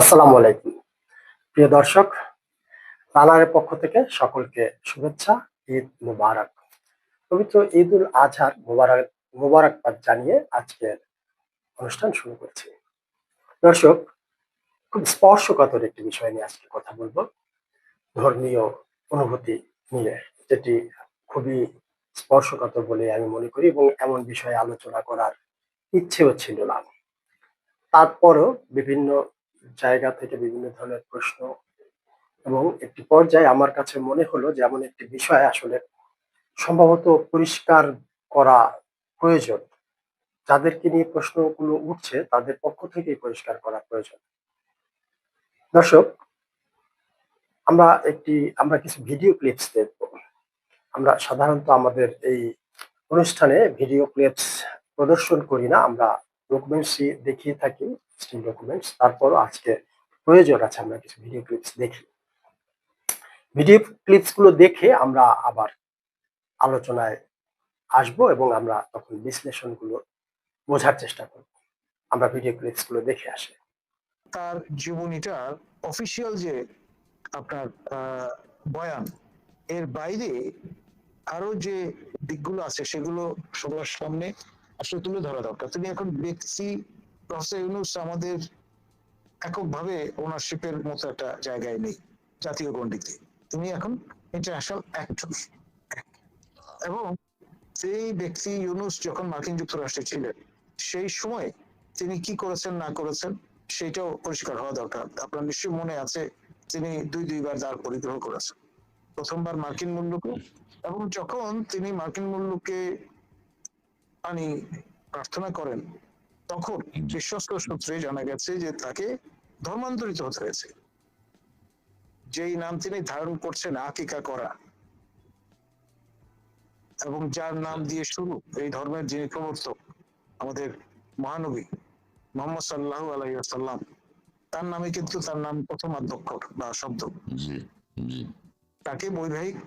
আসসালামু আলাইকুম। প্রিয় দর্শক রানারের পক্ষ থেকে সকলকে শুভেচ্ছা, ঈদ মুবারক। পবিত্র ঈদ উল আজহার মুবারক, মুবারকবাদ জানিয়ে আজকের অনুষ্ঠান শুরু করছি। দর্শক, খুব স্পর্শকাতর একটি বিষয় নিয়ে আজকে কথা বলব। ধর্মীয় অনুভূতি নিয়ে, যেটি খুবই স্পর্শকাতর বলে আমি মনে করি এবং এমন বিষয়ে আলোচনা করার ইচ্ছেও ছিল না। তারপরও বিভিন্ন জায়গা থেকে বিভিন্ন ধরনের প্রশ্ন এবং একটি পর্যায়ে আমার কাছে মনে হলো যে এমন একটি বিষয় আসলে সম্ভবত পরিষ্কার করা প্রয়োজন। যাদেরকে নিয়ে প্রশ্নগুলো উঠছে, তাদের পক্ষ থেকেই পরিষ্কার করা প্রয়োজন। দর্শক, আমরা একটি, আমরা কিছু ভিডিও ক্লিপস দেখব। আমরা সাধারণত আমাদের এই অনুষ্ঠানে ভিডিও ক্লিপস প্রদর্শন করি না, আমরা ডকুমেন্টসই দেখিয়ে থাকি। স্টিল ডকুমেন্টস তারপরও আজকে প্রয়োজন আছে, আমরা কিছু ভিডিও ক্লিপস দেখি। ভিডিও ক্লিপসগুলো দেখে আমরা আবার আলোচনায় আসব এবং আমরা তখন বিশ্লেষণগুলো বোঝার চেষ্টা করব। আমরা ভিডিও ক্লিপসগুলো দেখে আসি। তার জীবনীটার অফিসিয়াল যে আপনার বয়ান, এর বাইরে আরও যে দিকগুলো আছে সেগুলো সবার সামনে আসলে তুলে ধরা দরকার। তিনি এখন ব্যক্তি প্রফেসর ইউনুস আমাদের এককভাবে ওনারশিপের মতো একটা জায়গায় নেই, জাতীয় গণ্ডিতে। তিনি এখন ইন্টারন্যাশনাল অ্যাক্টর এবং সেই ব্যক্তি ইউনুস যখন মার্কিন যুক্তরাষ্ট্রে ছিলেন, সেই সময় তিনি কি করেছেন, না করেছেন সেটাও পরিষ্কার হওয়া দরকার। আপনার নিশ্চয়ই মনে আছে, তিনি দুই, দুইবার দ্বার পরিগ্রহ করেছেন। প্রথমবার মার্কিন মুল্লুকে এবং যখন তিনি মার্কিন মুল্লুকে পানি প্রার্থনা করেন তখন বিশ্বস্ত সূত্রে জানা গেছে যে তাকে ধর্মান্তরিত হতে হয়েছে। যেই নাম তিনি ধারণ করছেন আকিকা করা। এবং যার নাম দিয়ে শুরু এই ধর্মের যিনি প্রবর্তক আমাদের মহানবী মোহাম্মদ সাল্লাহ আলাইসাল্লাম তার নামে কিন্তু তার নাম প্রথম আদ্যক্ষর বা শব্দ। তাকে বৈবাহিক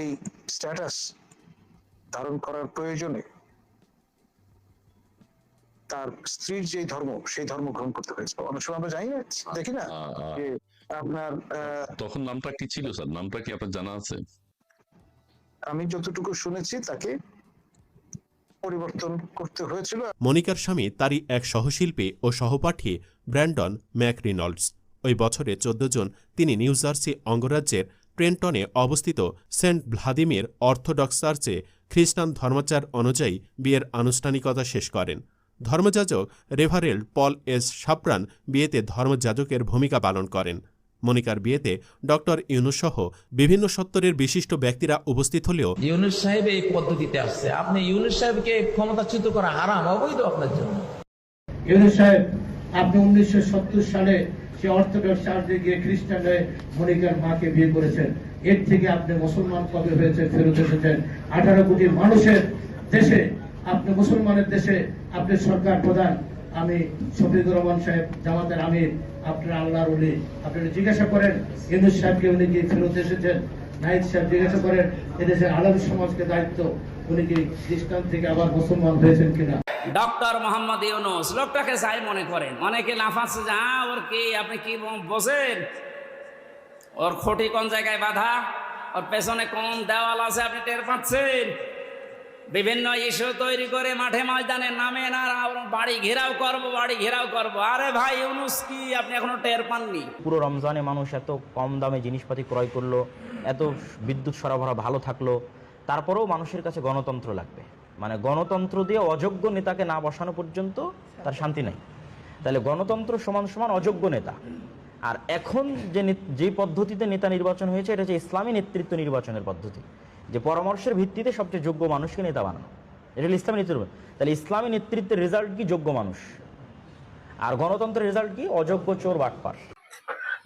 এই স্ট্যাটাস ধারণ করার প্রয়োজনে তার স্ত্রীর যে ধর্ম সেই ধর্ম গ্রহণ করতে হয়েছে অনেক সময় আমরা জানি না দেখি না আ- আ- যে আপনার তখন নামটা কি ছিল স্যার? নামটা কি আপনার জানা আছে? আমি যতটুকু শুনেছি তাকে পরিবর্তন করতে হয়েছিল। মনিকার স্বামী তারই এক সহশিল্পী ও সহপাঠী ব্র্যান্ডন ম্যাকরিনল্ডস। ওই বছরে চোদ্দ জন তিনি নিউ জার্সি অঙ্গরাজ্যের ট্রেন্টনে অবস্থিত সেন্ট ভ্লাদিমির অর্থোডক্স চার্চে খ্রিস্টান ধর্মাচার অনুযায়ী বিয়ের আনুষ্ঠানিকতা শেষ করেন। ধর্মযাজক রেভারেল পল এস সাপ্রান বিয়েতে ধর্মযাজকের ভূমিকা পালন করেন। মনিকার বিয়েতে ডক্টর ইউনুসসহ বিভিন্ন সত্তরের বিশিষ্ট ব্যক্তিরা উপস্থিত হলেও ইউনুস সাহেব এই পদ্ধতিতে আসছে। আপনি ইউনুস সাহেবকে ক্ষমতাচ্যুত করা হারাম অবৈধ আপনার জন্য। ইউনুস সাহেব আপনি উনিশশো সত্তর সালে সে অর্থোডক্স চার্চে গিয়ে খ্রিস্টান হয়ে মনিকার মাকে বিয়ে করেছেন। এর থেকে আপনি মুসলমান কবে হয়েছে ফেরত এসেছেন? আঠারো কোটি মানুষের দেশে আপনি মুসলমানের দেশে আপনি সরকার প্রধান, আমি শফিকুর রহমান সাহেব, জামাতের আমির, আপনার আল্লাহর উলি আপনারা জিজ্ঞাসা করেন ইউনুস সাহেবকে উনি কি ফেরত এসেছেন? নাইদ সাহেব জিজ্ঞাসা করেন, এদেশের আলম সমাজকে দায়িত্ব, উনি কি খ্রিস্টান থেকে আবার মুসলমান হয়েছেন কিনা? ডক্টর মোহাম্মদ ইউনুস, লোকটাকে যাই মনে করেন। অনেকে লাফাচ্ছে যে হ্যাঁ ওর কি, আপনি কি বসেন? ওর খুঁটি কোন জায়গায় বাধা? ওর পেছনে কোন দেওয়াল আছে আপনি টের পাচ্ছেন? বিভিন্ন ইস্যু তৈরি করে মাঠে ময়দানে নামে না বাড়ি ঘেরাও করব, বাড়ি ঘেরাও করব। আরে ভাই, ইউনুস কি? আপনি এখনও টের পাননি? পুরো রমজানে মানুষ এত কম দামে জিনিসপাতি ক্রয় করল, এত বিদ্যুৎ সরবরাহ ভালো থাকল, তারপরেও মানুষের কাছে গণতন্ত্র লাগবে। মানে গণতন্ত্র দিয়ে অযোগ্য নেতাকে না বসানো পর্যন্ত তার শান্তি নাই। তাহলে গণতন্ত্র সমান সমান অযোগ্য নেতা। আর এখন যে যে পদ্ধতিতে নেতা নির্বাচন হয়েছে, এটা হচ্ছে ইসলামী নেতৃত্ব নির্বাচনের পদ্ধতি। যে পরামর্শের ভিত্তিতে সবচেয়ে যোগ্য মানুষকে নেতা বানানো। এটা হলো ইসলামী নেতৃত্ব। তাহলে ইসলামী নেতৃত্বের রেজাল্ট কি যোগ্য মানুষ? আর গণতন্ত্রের রেজাল্ট কি? অযোগ্য চোর বাটপার।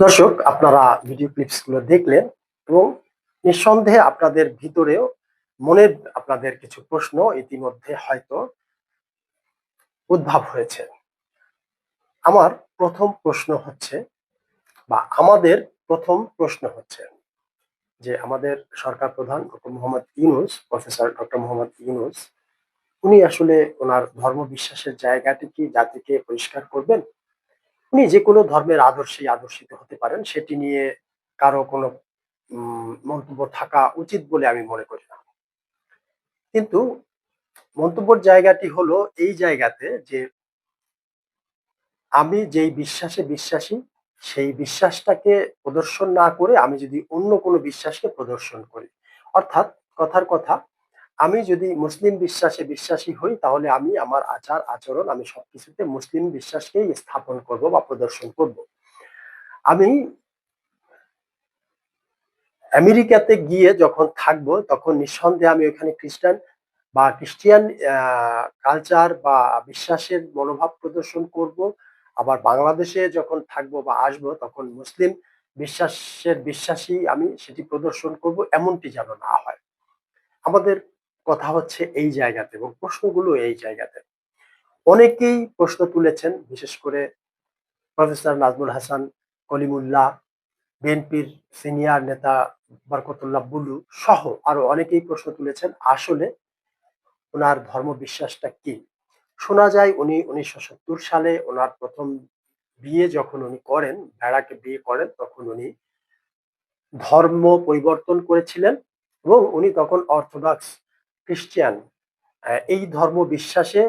দর্শক, আপনারা ভিডিও ক্লিপসগুলো দেখলেন এবং নিঃসন্দেহে আপনাদের ভিতরেও মনের আপনাদের কিছু প্রশ্ন ইতিমধ্যে হয়তো উদ্ভব হয়েছে। আমার প্রথম প্রশ্ন হচ্ছে বা আমাদের প্রথম প্রশ্ন হচ্ছে যে আমাদের সরকার প্রধান doctor Mohammad Yunus, professor doctor Mohammad Yunus, উনি আসলে ওনার ধর্ম বিশ্বাসের জায়গাটি কি, জাতিকে পরিষ্কার করবেন? উনি যে কোনো ধর্মের আদর্শেই আদর্শিত হতে পারেন, সেটি নিয়ে কারও কোনো মন্তব্য থাকা উচিত বলে আমি মনে করি না। কিন্তু মন্তব্যর জায়গাটি হলো এই জায়গাতে যে আমি যেই বিশ্বাসে বিশ্বাসী সেই বিশ্বাসটাকে প্রদর্শন না করে আমি যদি অন্য কোনো বিশ্বাসকে প্রদর্শন করি। অর্থাৎ কথার কথা, আমি যদি মুসলিম বিশ্বাসে বিশ্বাসী হই, তাহলে আমি আমার আচার, আচরণ, আমি সবকিছুতে মুসলিম বিশ্বাসকেই স্থাপন করব বা প্রদর্শন করব। আমি আমেরিকাতে গিয়ে যখন থাকব, তখন নিঃসন্দেহে আমি ওখানে খ্রিস্টান বা খ্রিস্টিয়ান কালচার বা বিশ্বাসের মনোভাব প্রদর্শন করব। আবার বাংলাদেশে যখন থাকব বা আসব, তখন মুসলিম বিশ্বাসের বিশ্বাসী আমি সেটি প্রদর্শন করব এমনটি যেন না হয়। আমাদের কথা হচ্ছে এই জায়গাতে এবং প্রশ্নগুলো এই জায়গাতে। অনেকেই প্রশ্ন তুলেছেন, বিশেষ করে প্রফেসর নাজমুল হাসান, কলিমুল্লাহ, বিএনপির সিনিয়র নেতা বরকতুল্লাহ বুলু সহ আরও অনেকেই প্রশ্ন তুলেছেন, আসলে ওনার ধর্ম বিশ্বাসটা কি? শোনা যায় উনি উনিশশো সত্তর সালে ওনার প্রথম বিয়ে যখন উনি করেন, ভেড়াকে বিয়ে করেন, তখন উনি ধর্ম পরিবর্তন করেছিলেন এবং উনি তখন অর্থোডক্স খ্রিস্টিয়ান এই ধর্ম বিশ্বাসে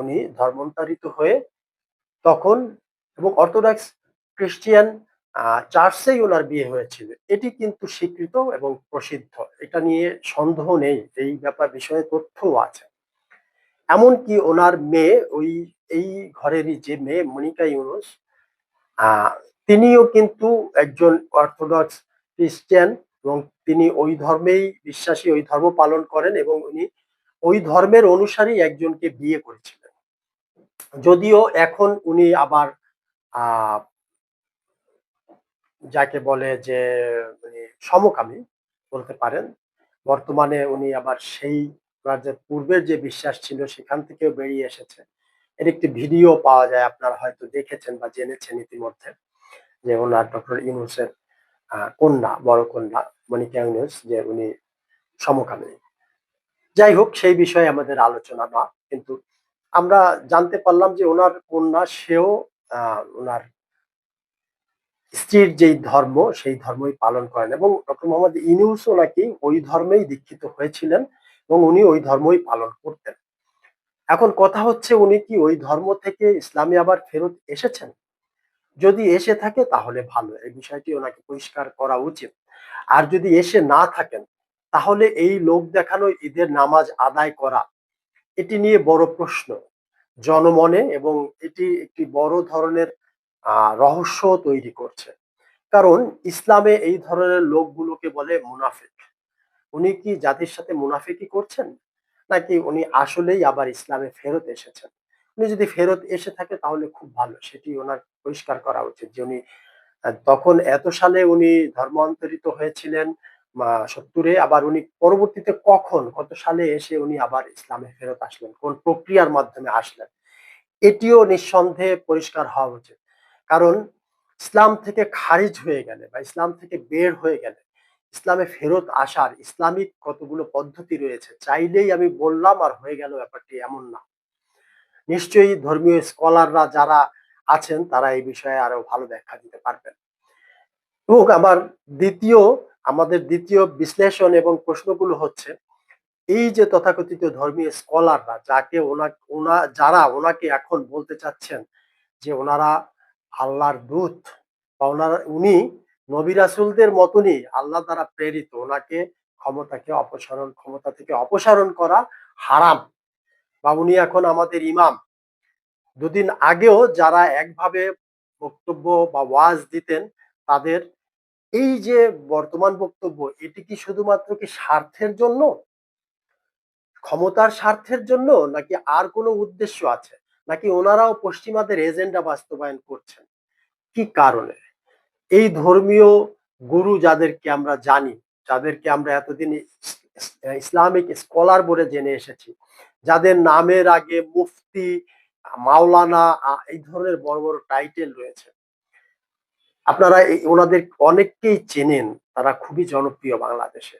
উনি ধর্মান্তরিত হয়ে তখন এবং অর্থোডক্স খ্রিস্টিয়ান চার্চেই ওনার বিয়ে হয়েছিল। এটি কিন্তু স্বীকৃত এবং প্রসিদ্ধ। এটা নিয়ে সন্দেহ নেই, এই ব্যাপার বিষয়ে তথ্যও আছে। এমনকি ওনার মেয়ে, ওই, এই ঘরেরই যে মেয়ে, মনিকা ইউনুস তিনিও কিন্তু একজন অর্থোডক্স খ্রিস্টান এবং তিনি ওই ধর্মেই বিশ্বাসী, ওই ধর্ম পালন করেন এবং উনি ওই ধর্মের অনুসারী একজনকে বিয়ে করেছিলেন। যদিও এখন উনি আবার যাকে বলে যে মানে সমকামী বলতে পারেন, বর্তমানে উনি আবার সেই যে পূর্বের যে বিশ্বাস ছিল সেখান থেকেও বেরিয়ে এসেছে। এর একটি ভিডিও পাওয়া যায়, আপনারা হয়তো দেখেছেন বা জেনেছেন ইতিমধ্যে, যে ওনার ডক্টর ইউনুসের কন্যা, বড় কন্যা মনিকা ইউনুস, যে উনি সমকামী। যাই হোক, সেই বিষয়ে আমাদের আলোচনা না, কিন্তু আমরা জানতে পারলাম যে ওনার কন্যা সেও ওনার স্ত্রীর যেই ধর্ম, সেই ধর্মই পালন করেন এবং ডক্টর মোহাম্মদ ইউনুসও নাকি ওই ধর্মেই দীক্ষিত হয়েছিলেন। এবং উনি ওই ধর্মই পালন করতেন। এখন কথা হচ্ছে উনি কি ওই ধর্ম থেকে ইসলামে আবার ফেরত এসেছেন? যদি এসে থাকে তাহলে ভালো, এই বিষয়টি ওনাকে পরিষ্কার করা উচিত। আর যদি এসে না থাকেন, তাহলে এই লোক দেখানো ঈদের নামাজ আদায় করা, এটি নিয়ে বড় প্রশ্ন। জনমনে এবং এটি একটি বড় ধরনের রহস্য তৈরি করছে। কারণ ইসলামে এই ধরনের লোকগুলোকে বলে মুনাফিক। উনি কি জাতির সাথে মুনাফিকি করছেন? নাকি উনি আসলেই আবার ইসলামে ফেরত এসেছেন? উনি যদি ফেরত এসে থাকে তাহলে খুব ভালো, সেটি ওনার পরিষ্কার করা উচিত যে উনি তখন এত সালে উনি ধর্মান্তরিত হয়েছিলেন সত্তরে, আবার উনি পরবর্তীতে কখন, কত সালে এসে উনি আবার ইসলামে ফেরত আসলেন? কোন প্রক্রিয়ার মাধ্যমে আসলেন? এটিও নিঃসন্দেহে পরিষ্কার হওয়া উচিত। কারণ ইসলাম থেকে খারিজ হয়ে গেলে বা ইসলাম থেকে বের হয়ে গেলে ইসলামে ফেরত আসার ইসলামিক কতগুলো পদ্ধতি রয়েছে চাইলেই আমি বললাম আর হয়ে গেল ব্যাপারটি এমন না। নিশ্চয়ই ধর্মীয় স্কলাররা যারা আছেন তারা এই বিষয়ে আরও ভালো ব্যাখ্যা দিতে পারবেন। এবং আমার দ্বিতীয়, আমাদের দ্বিতীয় বিশ্লেষণ এবং প্রশ্নগুলো হচ্ছে, এই যে তথাকথিত ধর্মীয় স্কলাররা যাকে ওনা ওনা, যারা ওনাকে এখন বলতে চাচ্ছেন যে ওনারা আল্লাহর দূত বা ওনারা, উনি নবী রাসূলদের মতনই আল্লাহ দ্বারা প্রেরিত, ওনাকে ক্ষমতাকে অপসারণ, ক্ষমতা থেকে অপসারণ করা হারাম। বা উনি এখন আমাদের ইমাম। দুদিন আগেও যারা একভাবে বক্তব্য বা ওয়াজ দিতেন, তাদের এই যে বর্তমান বক্তব্য, এটি কি শুধুমাত্র কি স্বার্থের জন্য? ক্ষমতার স্বার্থের জন্য নাকি আর কোনো উদ্দেশ্য আছে? নাকি ওনারাও পশ্চিমাদের এজেন্ডা বাস্তবায়ন করছেন? কি কারণে? এই ধর্মীয় গুরু যাদেরকে আমরা জানি, যাদেরকে আমরা এতদিন ইস- ইস- ইসলামিক স্কলার বলে জেনে এসেছি, যাদের নামের আগে মুফতি, মাওলানা এই ধরনের বড় বড় টাইটেল রয়েছে। আপনারা ওনাদের অনেককেই চেনেন, তারা খুবই জনপ্রিয় বাংলাদেশে।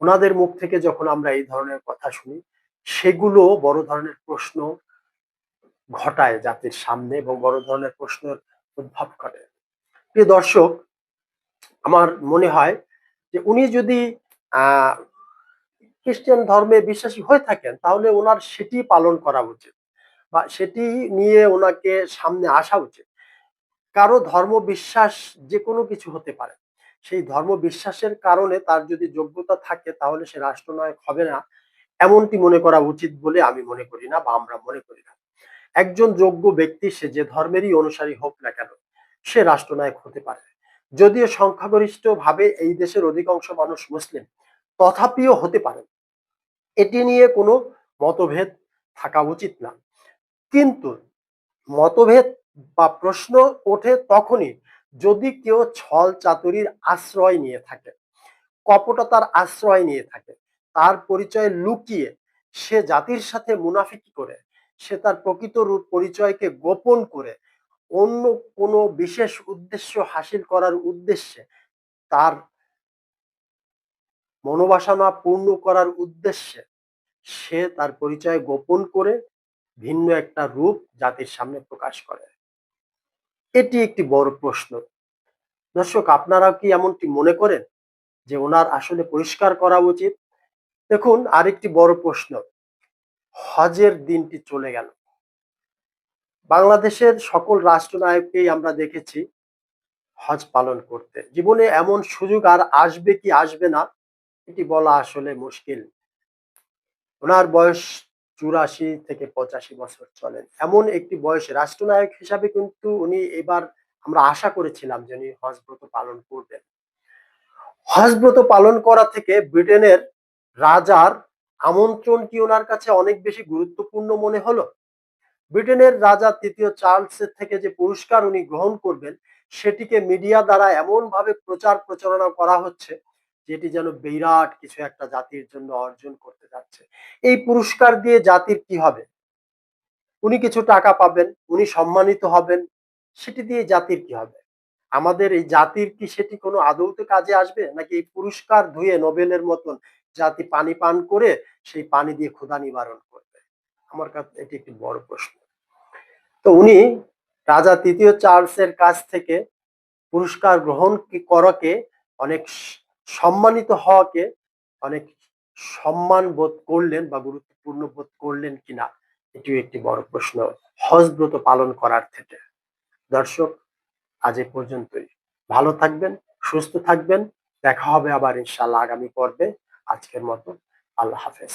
ওনাদের মুখ থেকে যখন আমরা এই ধরনের কথা শুনি, সেগুলো বড় ধরনের প্রশ্ন ঘটায় জাতির সামনে এবং বড় ধরনের প্রশ্নের উদ্ভব ঘটে। প্রিয় দর্শক, আমার মনে হয় যে উনি যদি খ্রিস্টান ধর্মে বিশ্বাসী হয়ে থাকেন, তাহলে ওনার সেটি পালন করা উচিত বা সেটি নিয়ে ওনাকে সামনে আসা উচিত। কারও ধর্ম বিশ্বাস যে কোনো কিছু হতে পারে। সেই ধর্ম বিশ্বাসের কারণে তার যদি যোগ্যতা থাকে, তাহলে সে রাষ্ট্রনায়ক হবে না। এমনটি মনে করা উচিত বলে আমি মনে করি না বা আমরা মনে করি না। একজন যোগ্য ব্যক্তি সে যে ধর্মেরই অনুসারী হোক না কেন সে রাষ্ট্রনায়ক হতে পারে। যদিও সংখ্যাগরিষ্ঠ ভাবে এই দেশের অধিকাংশ মানুষ মুসলিম, তথাপিও হতে পারে। এটি নিয়ে কোনো মতভেদ থাকা উচিত না। কিন্তু মতভেদ বা প্রশ্ন ওঠে তখনই যদি কেউ ছল চাতুরির আশ্রয় নিয়ে থাকে, কপটতার আশ্রয় নিয়ে থাকে, তার পরিচয় লুকিয়ে সে জাতির সাথে মুনাফিকি করে, সে তার প্রকৃত রূপ পরিচয়কে গোপন করে অন্য কোনো বিশেষ উদ্দেশ্য হাসিল করার উদ্দেশ্যে তার মনোবাসনা পূর্ণ করার উদ্দেশ্যে সে তার পরিচয় গোপন করে ভিন্ন একটা রূপ জাতির সামনে প্রকাশ করে। এটি একটি বড় প্রশ্ন। দর্শক আপনারা কি এমনটি মনে করেন যে ওনার আসলে পরিষ্কার করা উচিত? দেখুন, আরেকটি বড় প্রশ্ন। হজের দিনটি চলে গেল। বাংলাদেশের সকল রাষ্ট্রনায়ককেই আমরা দেখেছি হজ পালন করতে। জীবনে এমন সুযোগ আর আসবে কি আসবে না, এটি বলা আসলে মুশকিল। ওনার বয়স চুরাশি থেকে পঁচাশি বছর চলেন এমন একটি বয়সে রাষ্ট্রনায়ক হিসাবে কিন্তু উনি এবার আমরা আশা করেছিলাম যে উনি হজব্রত পালন করবেন। হজব্রত পালন করা থেকে ব্রিটেনের রাজার আমন্ত্রণ কি ওনার কাছে অনেক বেশি গুরুত্বপূর্ণ মনে হলো? ব্রিটেনের রাজা তৃতীয় চার্লসের থেকে যে পুরস্কার উনি গ্রহণ করবেন, সেটিকে মিডিয়া দ্বারা এমন ভাবে প্রচার প্রচারণা করা হচ্ছে, যেটি যেন বিরাট কিছু একটা জাতির জন্য অর্জন করতে যাচ্ছে। এই পুরস্কার দিয়ে জাতির কি হবে? উনি কিছু টাকা পাবেন, উনি সম্মানিত হবেন, সেটি দিয়ে জাতির কি হবে? আমাদের এই জাতির কি সেটি কোনো আদৌতে কাজে আসবে? নাকি এই পুরস্কার ধুয়ে নোবেলের মতন জাতি পানি পান করে সেই পানি দিয়ে ক্ষুধা নিবারণ করবে? আমার কাছে এটি একটি বড় প্রশ্ন। তো উনি রাজা তৃতীয় চার্লসের কাছ থেকে পুরস্কার গ্রহণ করাকে, অনেক সম্মানিত হওয়াকে অনেক সম্মান বোধ করলেন বা গুরুত্বপূর্ণ বোধ করলেন কিনা, এটিও একটি বড় প্রশ্ন। হজব্রত পালন করার থেকে। দর্শক, আজ এ পর্যন্তই। ভালো থাকবেন, সুস্থ থাকবেন। দেখা হবে আবার ইনশাল্লাহ আগামী পর্বে। আজকের মতো আল্লাহ হাফেজ।